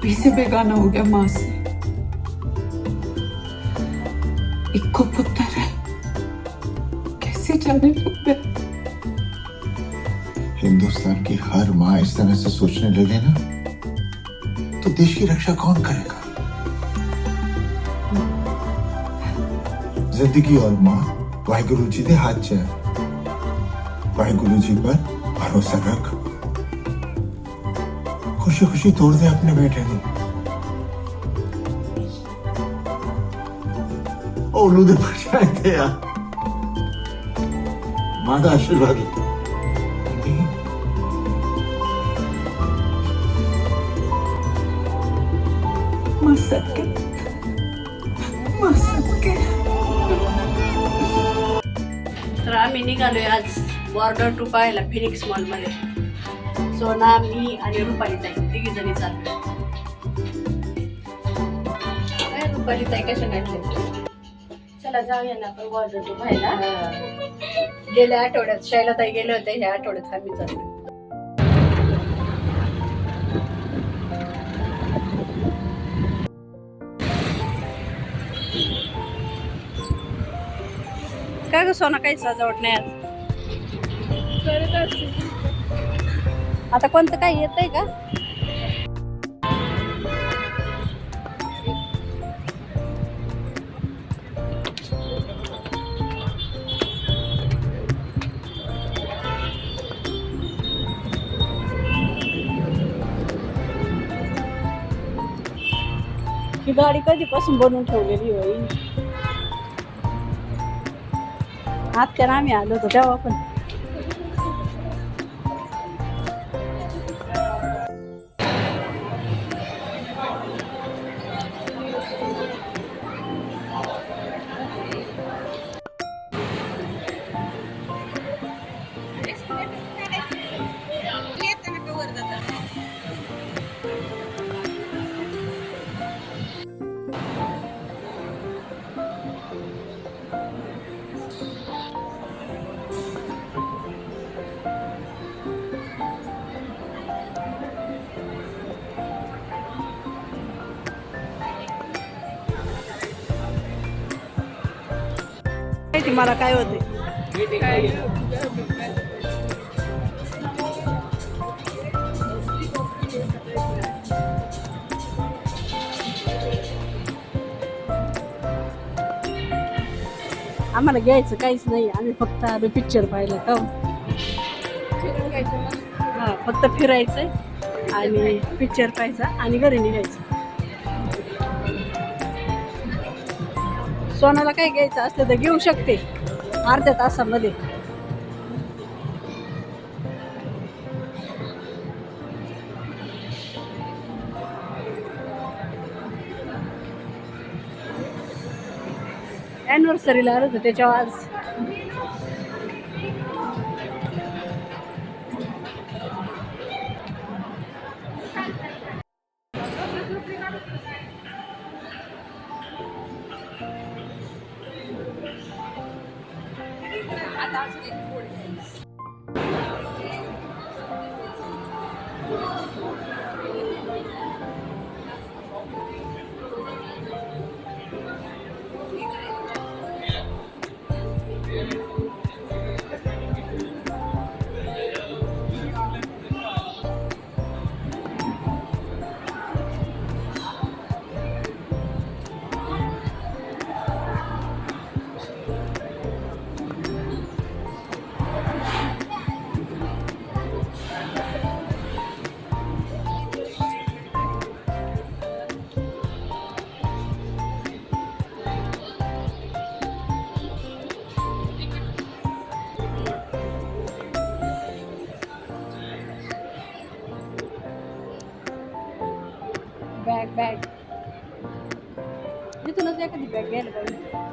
अभी से बेगाना हो गया माँ से। इक्को पुत्र है। कैसे जाने लग हिंदुस्तान की हर माँ इस तरह से सोचने लगे ना तो देश की रक्षा कौन करेगा? ज़िंदगी और माँ, वाहिगुरु जी के हाथ च है वाहिगुरु जी पर भरोसा रख। खुशी खुशी तोड़ दे अपने बेटे को। ओलू दे थे यार। माझा आशीर्वाद। होता सके तर आम्ही निघालोय आज बॉर्डर टू पाहायला फिनिक्स मॉलमध्ये सोना मी आणि रुपाली ताई तिघी जणी चाललो काय रुपाली ताई कशा घातल्या चला जाऊया ना आपण बॉर्डर टू पाहायला गेल्या आठवड्यात शैला ताई गेले होते ह्या आठवड्यात आम्ही चाललो. काय ग सोना काही सजावट नाही आज? आता कोणतं काही येत आहे का? ही गाडी कधीपासून बनवून ठेवलेली होई आत्यानं आम्ही आलो होतो तेव्हा पण. माहिती मला काय होते. आम्हाला घ्यायचं काहीच नाही. आम्ही फक्त आम्ही पिक्चर पाहिलं का हा फक्त फिरायचं आणि पिक्चर पाहायचा आणि घरी निघायचं. सोनाला काय घ्यायचं असलं तर घेऊ शकते. अर्ध्या तासामध्ये. ॲनिव्हर्सरीला आलं होतं त्याच्यावर आज. बॅग बॅग इथूनच एखादी बॅग घ्यायला पाहिजे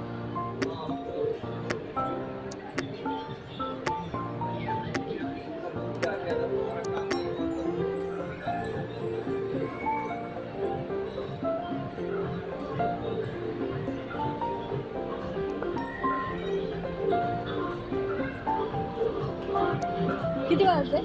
किती वाजले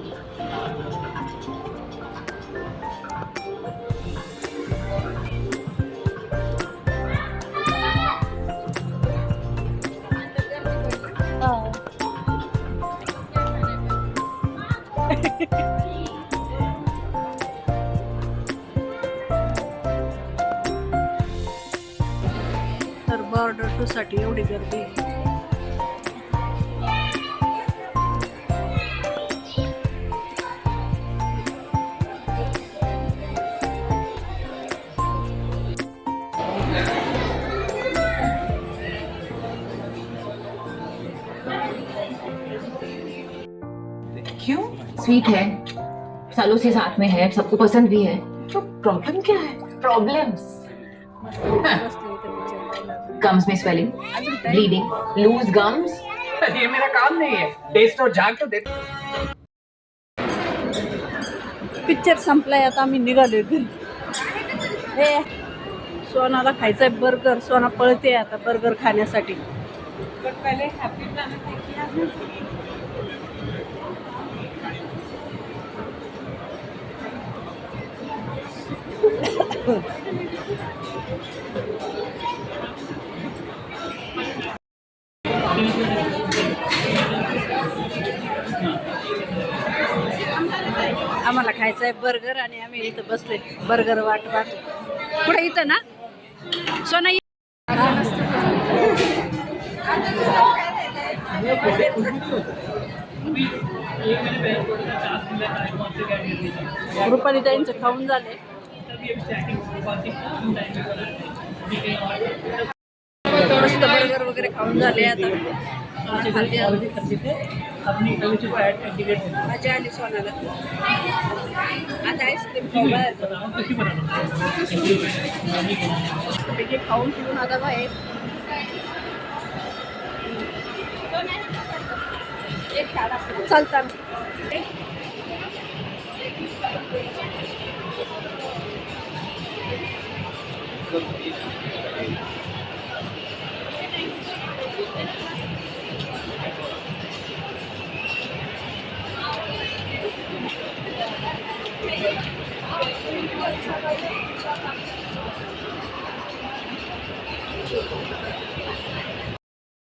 तर बॉर्डर टू साठी एवढी गर्दी स्वीट है। सालों से साथ में है सबको पसंद भी है। तो प्रॉब्लम क्या है? प्रॉब्लम्स. गम्स में स्वेलिंग? ब्लीडिंग लूज गम्स ये मेरा काम नहीं है। टेस्ट और झाग तो दे पिक्चर संपलाय आता आम्ही निघालोय घरी. हे सोनाला खायचंय बर्गर सोना पळते आता बर्गर खाण्यासाठी. आम्हाला खायचं आहे बर्गर आणि आम्ही इथं बसले बर्गर वाट वाट पुढे इथं ना? सोना रुपाली ताईंचं खाऊन झाले मस्त बर्गर वगैरे खाऊन झाले आता. मजा आली सोनाला. आता आईस्क्रीम खाऊ खाऊन पिऊन आता बाहेर. चालतात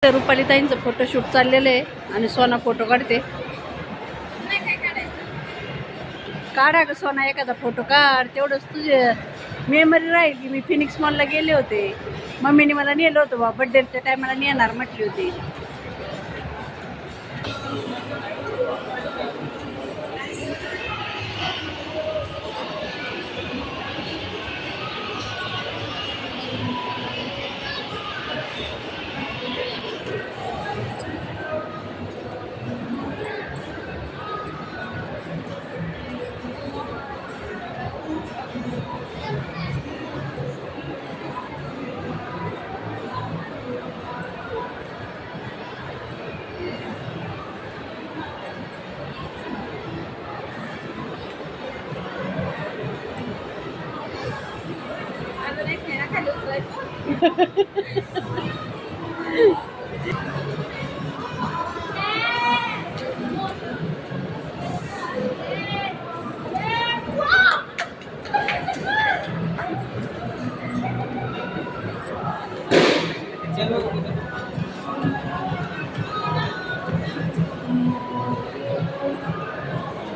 रुपालीताईंचं फोटोशूट चाललेलं आहे आणि सोना फोटो काढते. काढा ग सोना एखादा फोटो काढ तेवढंच तुझे मेमरी राहील की मी फिनिक्स मॉलला गेले होते. मम्मीने मला नेलं होतं बा बड्डेच्या टायमाला नेणार म्हटली होती.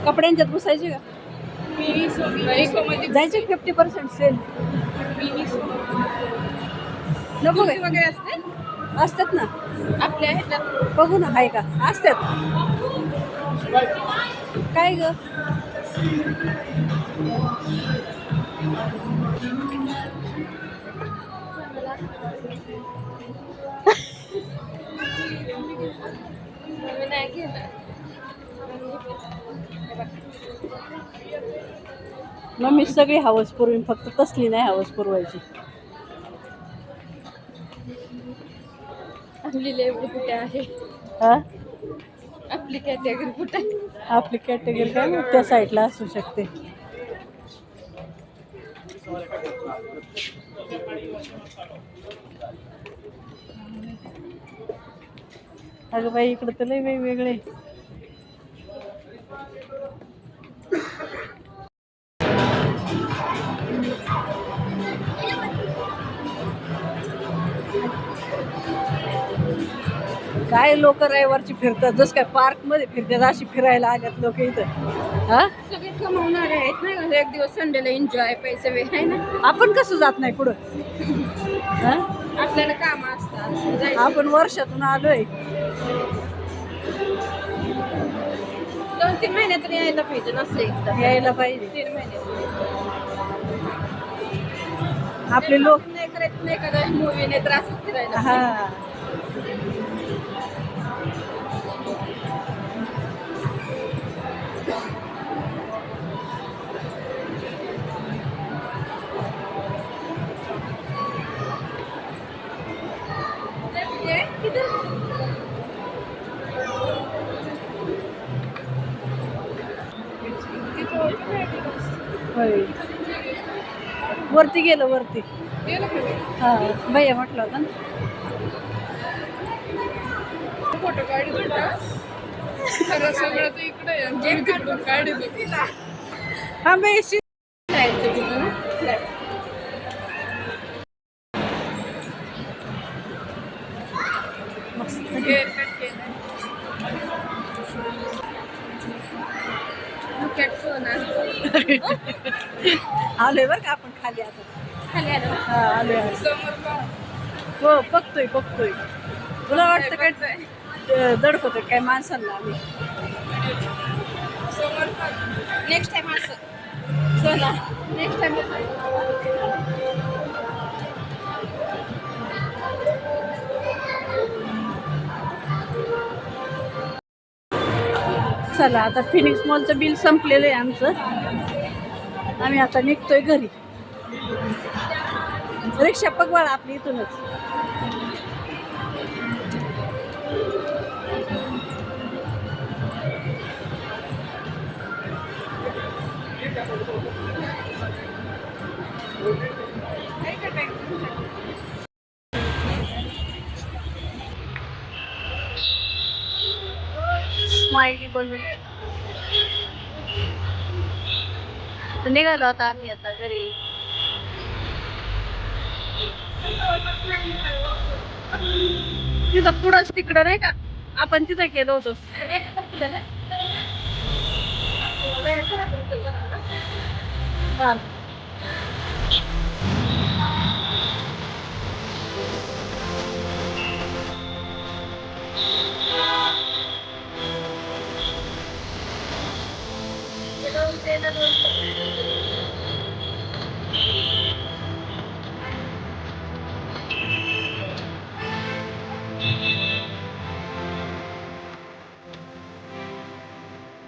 कपड्यांच्यात घुसायचे का? जायचे फिफ्टी पर्सेंट सेल नको काय वगैरे असते? असतात ना. आपल्या ह्याच्यात? बघू ना आहे का? असतात. काय ग? मग मी सगळी हवस पुरवीन फक्त तसली नाही हवस पुरवायची. आपली लेवल कुठे आहे? हा? आपली कॅटेगरी कुठे? आपली कॅटेगरी काय मग त्या साईडला असू शकते. अगं बाई इकडं तर लय वेगवेगळे. काय लोक रविवारची फिरतात? जसं काय पार्कमध्ये फिरतात अशी फिरायला आल्यात लोक इथं. हा? सगळे कमावणारे आहेत ना एक दिवस संडेला एन्जॉय पैसे वे आहे ना? आपण कसं जात नाही पुढं? हा? आपल्याला काम असतात. आपण वर्षातून आलोय. दोन तीन महिन्यात तरी यायला पाहिजे नसतं एकदा. यायला पाहिजे. तीन महिन्यात आपले लोक नाही करायचं नाही एखादा मूवी नाही तर असंच फिरायला हा. वरती गेलो वरती. हा भैया म्हटलं होतं फोटो सगळं तर इकडे हा बाई आलोय बरं का आपण खाली आता? खाली आलं. हा आलोय. हो बघतोय बघतोय. तुला वाटतं काय द- दडपतोय काय माणसांना आम्ही? नेक्स्ट टाइम असं. चला. नेक्स्ट टाइम चला आता फिनिक्स मॉलचं बिल संपलेलं आहे आमचं. आम्ही आता निघतोय घरी. रिक्षा पगवाळ आपली इथूनच. माहिती बोलून तर निघालो आता आम्ही आता घरी. तिथं पुढंच तिकडं नाही का? आपण तिथं गेलो होतो. हा.